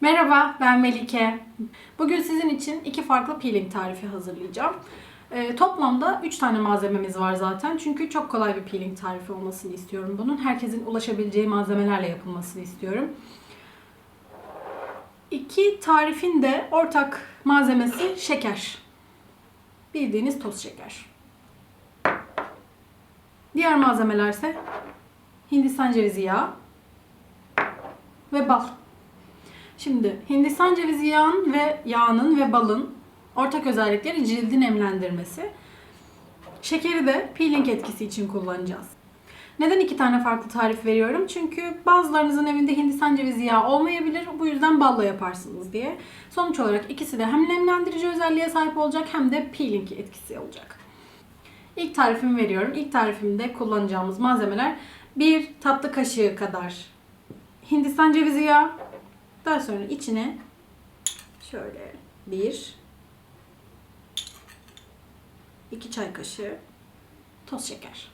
Merhaba, ben Melike. Bugün sizin için iki farklı peeling tarifi hazırlayacağım. Ee, toplamda 3 tane malzememiz var zaten. Çünkü çok kolay bir peeling tarifi olmasını istiyorum bunun. Herkesin ulaşabileceği malzemelerle yapılmasını istiyorum. İki tarifin de ortak malzemesi şeker. Bildiğiniz toz şeker. Diğer malzemelerse Hindistan cevizi yağı ve bal. Şimdi Hindistan cevizi yağın ve yağının ve balın ortak özellikleri cildi nemlendirmesi. Şekeri de peeling etkisi için kullanacağız. Neden iki tane farklı tarif veriyorum? Çünkü bazılarınızın evinde Hindistan cevizi yağı olmayabilir. Bu yüzden balla yaparsınız diye. Sonuç olarak ikisi de hem nemlendirici özelliğe sahip olacak hem de peeling etkisi olacak. İlk tarifimi veriyorum. İlk tarifimde kullanacağımız malzemeler bir tatlı kaşığı kadar Hindistan cevizi yağı, daha sonra içine şöyle bir iki çay kaşığı toz şeker.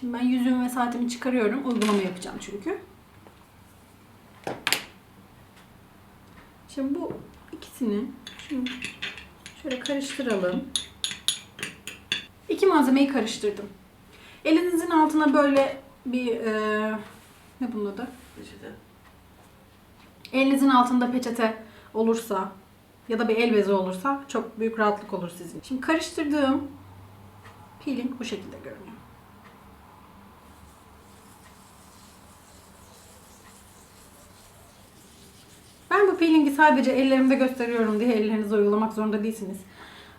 Şimdi ben yüzüğümü ve saatimi çıkarıyorum. Uygulama yapacağım çünkü. Şimdi bu ikisini şimdi şöyle karıştıralım. İki malzemeyi karıştırdım. Elinizin altına böyle bir e, ne bunun adı? Peçete. Elinizin altında peçete olursa ya da bir el bezi olursa çok büyük rahatlık olur sizin. Şimdi karıştırdığım peeling bu şekilde görünüyor. Ben bu peelingi sadece ellerimde gösteriyorum diye ellerinize uygulamak zorunda değilsiniz.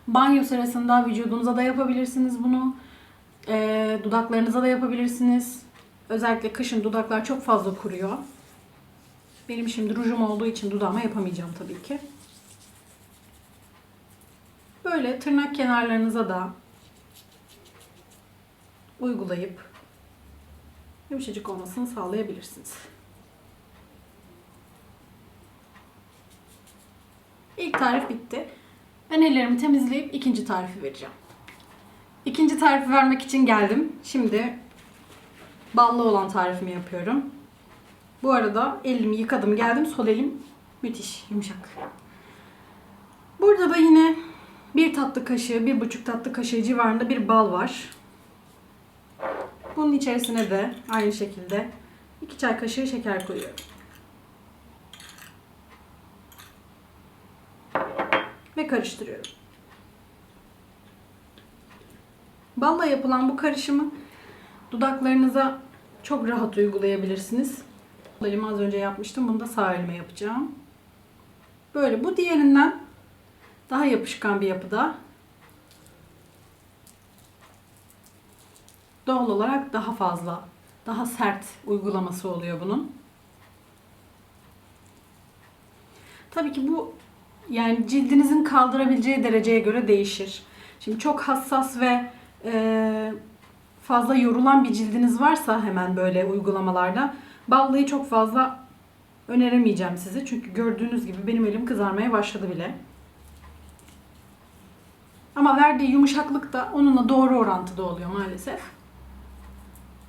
Banyo sırasında vücudunuza da yapabilirsiniz bunu. Ee, dudaklarınıza da yapabilirsiniz. Özellikle kışın dudaklar çok fazla kuruyor. Benim şimdi rujum olduğu için dudağıma yapamayacağım tabii ki. Böyle tırnak kenarlarınıza da uygulayıp yumuşacık olmasını sağlayabilirsiniz. İlk tarif bitti. Ben ellerimi temizleyip ikinci tarifi vereceğim. İkinci tarifi vermek için geldim. Şimdi ballı olan tarifimi yapıyorum. Bu arada elimi yıkadım geldim. Sol elim müthiş yumuşak. Burada da yine bir tatlı kaşığı, bir buçuk tatlı kaşığı civarında bir bal var. Bunun içerisine de aynı şekilde iki çay kaşığı şeker koyuyorum. Ve karıştırıyorum. Balla yapılan bu karışımı dudaklarınıza çok rahat uygulayabilirsiniz. Elimi az önce yapmıştım. Bunu da sağ elime yapacağım. Böyle bu diğerinden daha yapışkan bir yapıda. Doğal olarak daha fazla, daha sert uygulaması oluyor bunun. Tabii ki bu yani cildinizin kaldırabileceği dereceye göre değişir. Şimdi çok hassas ve e, fazla yorulan bir cildiniz varsa hemen böyle uygulamalarda Ballıyı çok fazla öneremeyeceğim size. Çünkü gördüğünüz gibi benim elim kızarmaya başladı bile. Ama verdiği yumuşaklık da onunla doğru orantıda oluyor maalesef.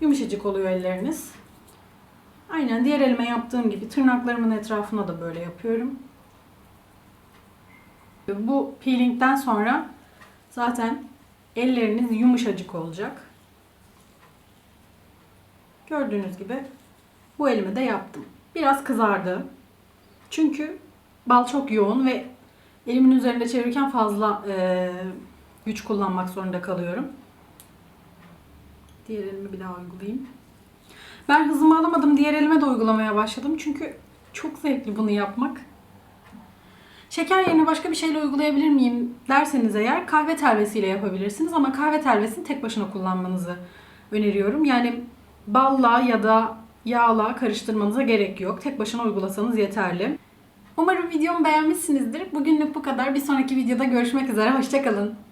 Yumuşacık oluyor elleriniz. Aynen diğer elime yaptığım gibi tırnaklarımın etrafına da böyle yapıyorum. Bu peelingden sonra zaten elleriniz yumuşacık olacak. Gördüğünüz gibi bu elime de yaptım. Biraz kızardı. Çünkü bal çok yoğun ve elimin üzerinde çevirirken fazla e, güç kullanmak zorunda kalıyorum. Diğer elimi bir daha uygulayayım. Ben hızımı alamadım. Diğer elime de uygulamaya başladım. Çünkü çok zevkli bunu yapmak. Şeker yerine başka bir şeyle uygulayabilir miyim derseniz eğer kahve telvesiyle yapabilirsiniz. Ama kahve telvesini tek başına kullanmanızı öneriyorum. Yani balla ya da yağla karıştırmanıza gerek yok. Tek başına uygulasanız yeterli. Umarım videomu beğenmişsinizdir. Bugünlük bu kadar. Bir sonraki videoda görüşmek üzere. Hoşçakalın.